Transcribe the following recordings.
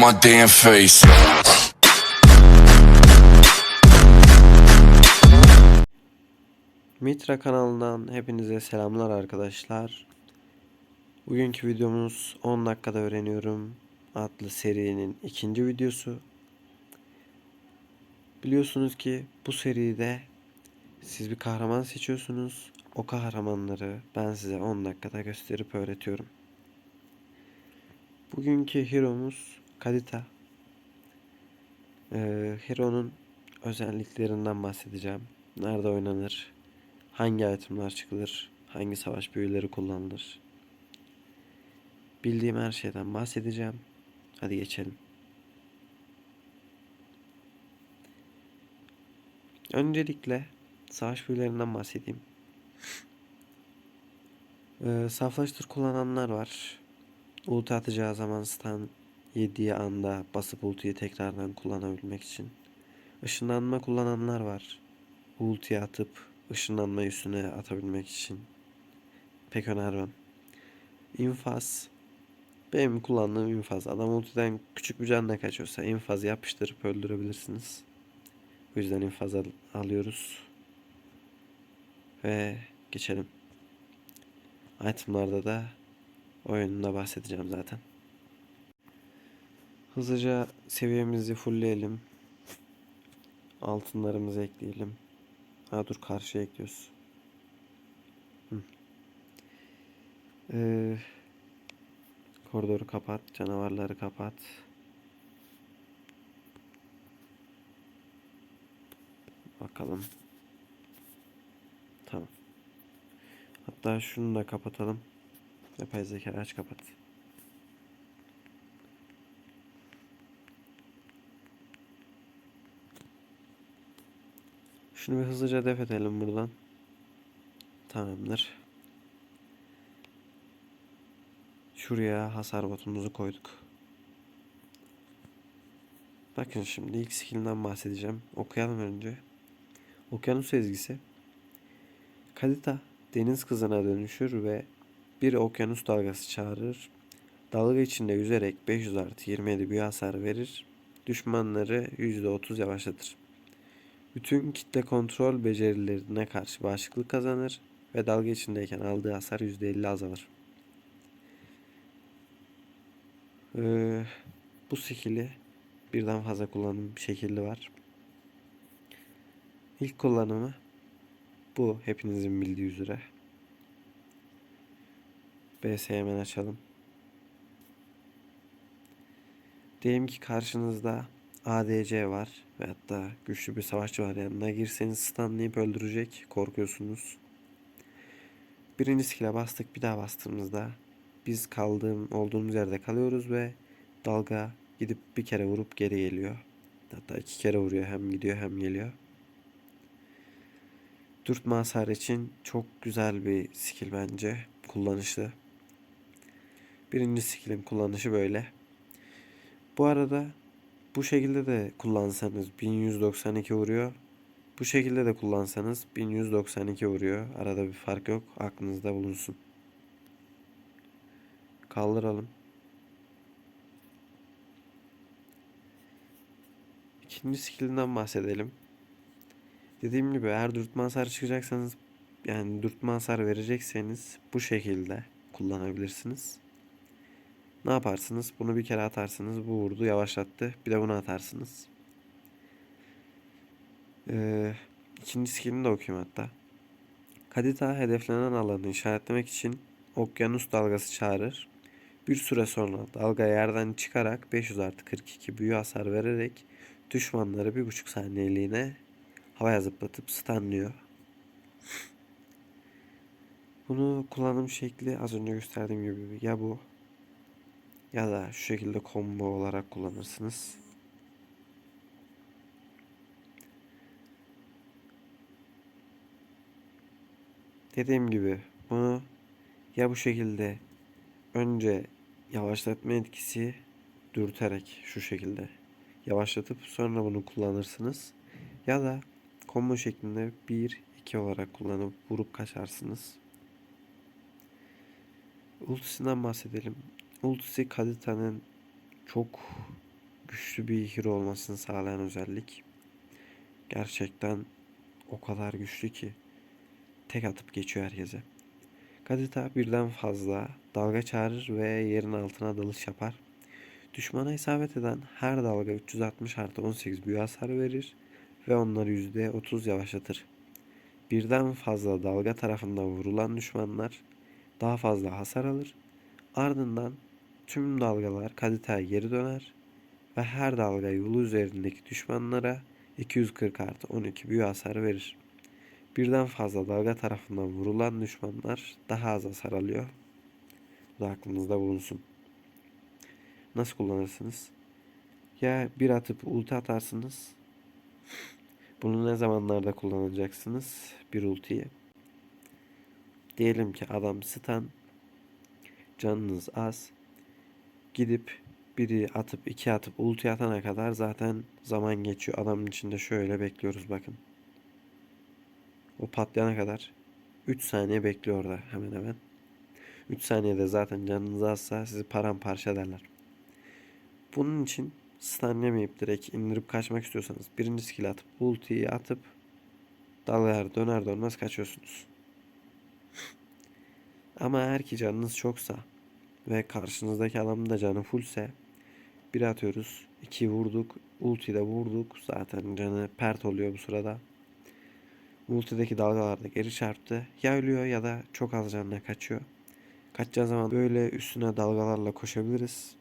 my damn face. Mitra kanalından hepinize selamlar arkadaşlar. Bugünkü videomuz 10 dakikada öğreniyorum adlı serinin ikinci videosu. Biliyorsunuz ki bu seride siz bir kahraman seçiyorsunuz. O kahramanları ben size 10 dakikada gösterip öğretiyorum. Bugünkü hero'muz Kadita. Ee, hero'nun özelliklerinden bahsedeceğim. Nerede oynanır? Hangi itemler çıkılır? Hangi savaş büyüleri kullanılır? Bildiğim her şeyden bahsedeceğim. Hadi geçelim. Öncelikle savaş büyülerinden bahsedeyim. Ee, saflaştır kullananlar var. Ulti atacağı zaman stun yediği anda basıp ultiyi tekrardan kullanabilmek için. Işınlanma kullananlar var. Ulti atıp ışınlanma üstüne atabilmek için. Pek önermem. İnfaz. Benim kullandığım infaz. Adam ultiden küçük bir canla kaçıyorsa infaz yapıştırıp öldürebilirsiniz. O yüzden infaz al- alıyoruz. Ve geçelim. Itemlarda da oyununda bahsedeceğim zaten. Hızlıca seviyemizi fullleyelim. Altınlarımızı ekleyelim. Ha dur karşıya ekliyoruz. Ee, koridoru kapat. Canavarları kapat. Bakalım. Tamam. Hatta şunu da kapatalım. Yapay zeka aç kapat. Şunu bir hızlıca def edelim buradan. Tamamdır. Şuraya hasar botumuzu koyduk. Bakın şimdi ilk skill'den bahsedeceğim. Okuyalım önce. Okyanus ezgisi. Kadita deniz kızına dönüşür ve bir okyanus dalgası çağırır. Dalga içinde yüzerek 500 artı 27 büyü hasar verir. Düşmanları %30 yavaşlatır. Bütün kitle kontrol becerilerine karşı bağışıklık kazanır ve dalga içindeyken aldığı hasar %50 azalır. Ee, bu skill'i birden fazla kullanım şekilli var. İlk kullanımı bu hepinizin bildiği üzere. BS'yi hemen açalım. Diyelim ki karşınızda ADC var ve hatta güçlü bir savaşçı var yanına girseniz stunlayıp öldürecek korkuyorsunuz. Birinci skill'e bastık bir daha bastığımızda biz kaldığım olduğumuz yerde kalıyoruz ve dalga gidip bir kere vurup geri geliyor. Hatta iki kere vuruyor hem gidiyor hem geliyor. Dürtme hasar için çok güzel bir skill bence. Kullanışlı. Birinci skill'in kullanışı böyle. Bu arada bu şekilde de kullansanız 1192 vuruyor. Bu şekilde de kullansanız 1192 vuruyor. Arada bir fark yok. Aklınızda bulunsun. Kaldıralım. İkinci skillinden bahsedelim. Dediğim gibi eğer dürtme hasar çıkacaksanız yani dürtme hasar verecekseniz bu şekilde kullanabilirsiniz. Ne yaparsınız? Bunu bir kere atarsınız. Bu vurdu yavaşlattı. Bir de bunu atarsınız. Ee, ikinci skillini de okuyayım hatta. Kadita hedeflenen alanı işaretlemek için okyanus dalgası çağırır. Bir süre sonra dalga yerden çıkarak 500 artı 42 büyü hasar vererek düşmanları bir buçuk saniyeliğine havaya zıplatıp stunlıyor. Bunu kullanım şekli az önce gösterdiğim gibi ya bu ya da şu şekilde combo olarak kullanırsınız. Dediğim gibi bunu ya bu şekilde önce yavaşlatma etkisi dürterek şu şekilde yavaşlatıp sonra bunu kullanırsınız. Ya da combo şeklinde 1 2 olarak kullanıp vurup kaçarsınız. Ultisinden bahsedelim. Ultisi Kadita'nın çok güçlü bir hero olmasını sağlayan özellik. Gerçekten o kadar güçlü ki tek atıp geçiyor herkese. Kadita birden fazla dalga çağırır ve yerin altına dalış yapar. Düşmana isabet eden her dalga 360 artı 18 büyü hasarı verir ve onları %30 yavaşlatır. Birden fazla dalga tarafından vurulan düşmanlar daha fazla hasar alır. Ardından tüm dalgalar Kadita'ya geri döner ve her dalga yolu üzerindeki düşmanlara 240 artı 12 büyü hasarı verir. Birden fazla dalga tarafından vurulan düşmanlar daha az hasar alıyor. Bu da aklınızda bulunsun. Nasıl kullanırsınız? Ya bir atıp ulti atarsınız. Bunu ne zamanlarda kullanacaksınız? Bir ultiyi. Diyelim ki adam stun. Canınız az. Gidip biri atıp iki atıp ulti atana kadar zaten zaman geçiyor. Adamın içinde şöyle bekliyoruz bakın. O patlayana kadar 3 saniye bekliyor orada hemen hemen. 3 saniyede zaten canınız azsa sizi paramparça ederler. Bunun için stunlamayıp direkt indirip kaçmak istiyorsanız birinci skill atıp ultiyi atıp dalgalar döner dönmez kaçıyorsunuz. Ama eğer ki canınız çoksa ve karşınızdaki adamın da canı fullse bir atıyoruz. iki vurduk. Ulti de vurduk. Zaten canı pert oluyor bu sırada. Ultideki dalgalarda geri çarptı. Ya ölüyor ya da çok az canına kaçıyor. Kaçacağı zaman böyle üstüne dalgalarla koşabiliriz.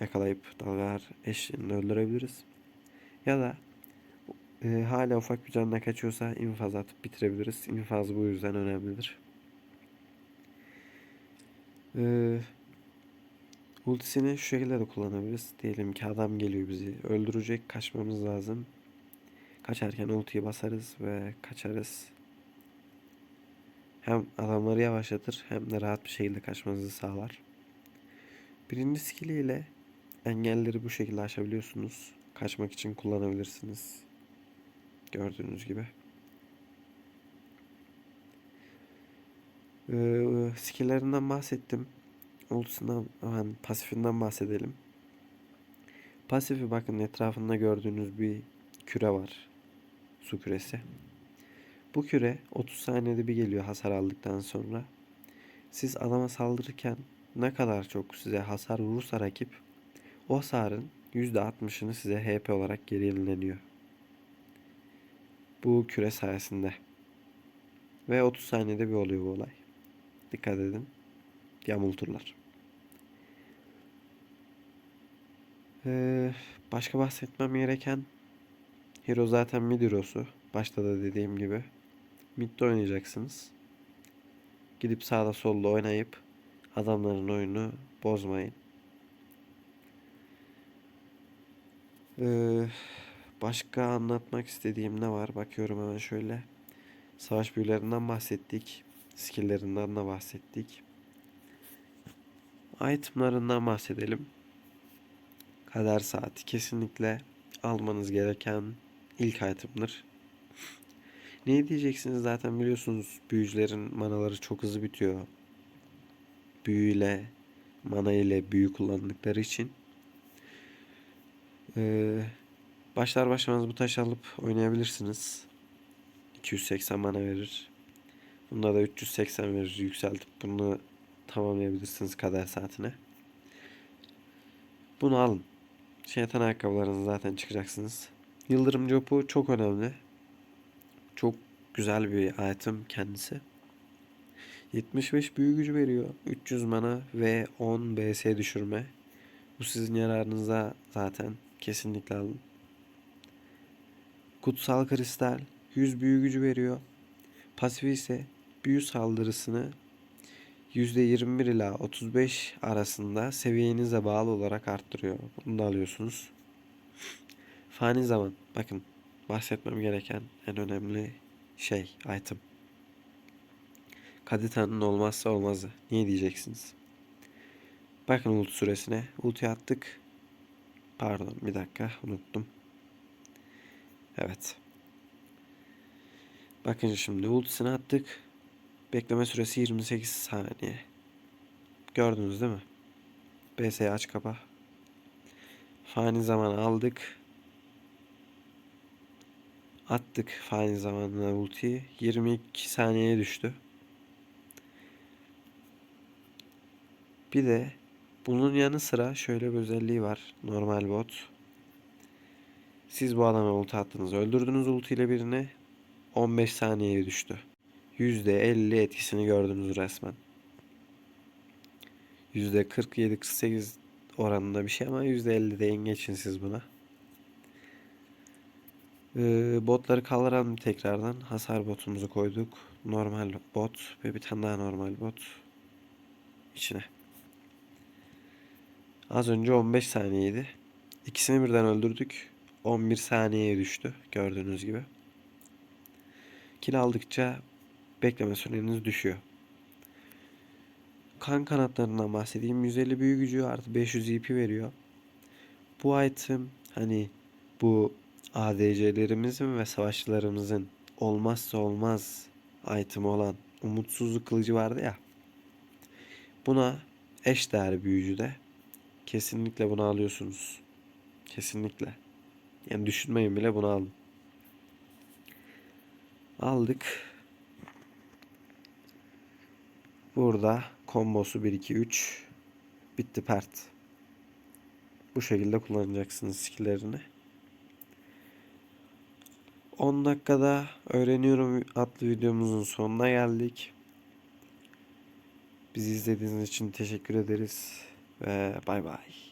Yakalayıp dalgalar eşliğinde öldürebiliriz. Ya da e, hala ufak bir canına kaçıyorsa infaz atıp bitirebiliriz. İnfaz bu yüzden önemlidir. Ee, ultisini şu şekilde de kullanabiliriz. Diyelim ki adam geliyor bizi öldürecek. Kaçmamız lazım. Kaçarken ultiyi basarız ve kaçarız. Hem adamları yavaşlatır hem de rahat bir şekilde kaçmanızı sağlar. Birinci skill ile engelleri bu şekilde aşabiliyorsunuz. Kaçmak için kullanabilirsiniz. Gördüğünüz gibi. Ee, skillerinden bahsettim. Ultisinden, hemen pasifinden bahsedelim. Pasifi bakın etrafında gördüğünüz bir küre var. Su küresi. Bu küre 30 saniyede bir geliyor hasar aldıktan sonra. Siz adama saldırırken ne kadar çok size hasar vurursa rakip o hasarın %60'ını size HP olarak geri yenileniyor. Bu küre sayesinde. Ve 30 saniyede bir oluyor bu olay. Dikkat edin. Yamulturlar. Ee, başka bahsetmem gereken Hero zaten mid hero'su. Başta da dediğim gibi. Mid'de oynayacaksınız. Gidip sağda solda oynayıp adamların oyunu bozmayın. Ee, başka anlatmak istediğim ne var? Bakıyorum hemen şöyle. Savaş büyülerinden bahsettik. Skill'lerinden de bahsettik. Itemlarından bahsedelim. Kader saati kesinlikle almanız gereken ilk item'dır. Ne diyeceksiniz zaten biliyorsunuz büyücülerin manaları çok hızlı bitiyor. Büyüyle, mana ile büyü kullandıkları için. Ee, başlar başlamaz bu taşı alıp oynayabilirsiniz. 280 mana verir. Bunda da 380 verir yükseltip bunu tamamlayabilirsiniz kader saatine. Bunu alın. Şeytan ayakkabılarınızı zaten çıkacaksınız. Yıldırım copu çok önemli. Çok güzel bir item kendisi. 75 büyü gücü veriyor. 300 mana ve 10 BS düşürme. Bu sizin yararınıza zaten kesinlikle alın. Kutsal kristal 100 büyü gücü veriyor. Pasifi ise büyü saldırısını %21 ila 35 arasında seviyenize bağlı olarak arttırıyor. Bunu da alıyorsunuz. Fani zaman. Bakın bahsetmem gereken en önemli şey, item. Kadita'nın olmazsa olmazı. Niye diyeceksiniz? Bakın ulti süresine. Ulti attık. Pardon bir dakika unuttum. Evet. Bakın şimdi ultisini attık. Bekleme süresi 28 saniye. Gördünüz değil mi? BS'yi aç kapa. Fani zaman aldık. Attık fani zamanına ultiyi. 22 saniyeye düştü. Bir de bunun yanı sıra şöyle bir özelliği var. Normal bot. Siz bu adama ulti attınız. Öldürdünüz ulti ile birini. 15 saniyeye düştü. %50 etkisini gördünüz resmen. %47-48 oranında bir şey ama %50 deyin geçin siz buna. Ee, botları kaldıralım tekrardan. Hasar botumuzu koyduk. Normal bot ve bir tane daha normal bot. içine. Az önce 15 saniyeydi. İkisini birden öldürdük. 11 saniyeye düştü gördüğünüz gibi. Kill aldıkça bekleme süreniz düşüyor. Kan kanatlarından bahsedeyim. 150 büyü gücü artı 500 EP veriyor. Bu item hani bu ADC'lerimizin ve savaşçılarımızın olmazsa olmaz item olan umutsuzluk kılıcı vardı ya. Buna eş değer büyücü de kesinlikle bunu alıyorsunuz. Kesinlikle. Yani düşünmeyin bile bunu alın. Aldık. Burada kombosu 1 2 3 bitti pert. Bu şekilde kullanacaksınız skill'lerini. 10 dakikada öğreniyorum adlı videomuzun sonuna geldik. Bizi izlediğiniz için teşekkür ederiz ve bay bay.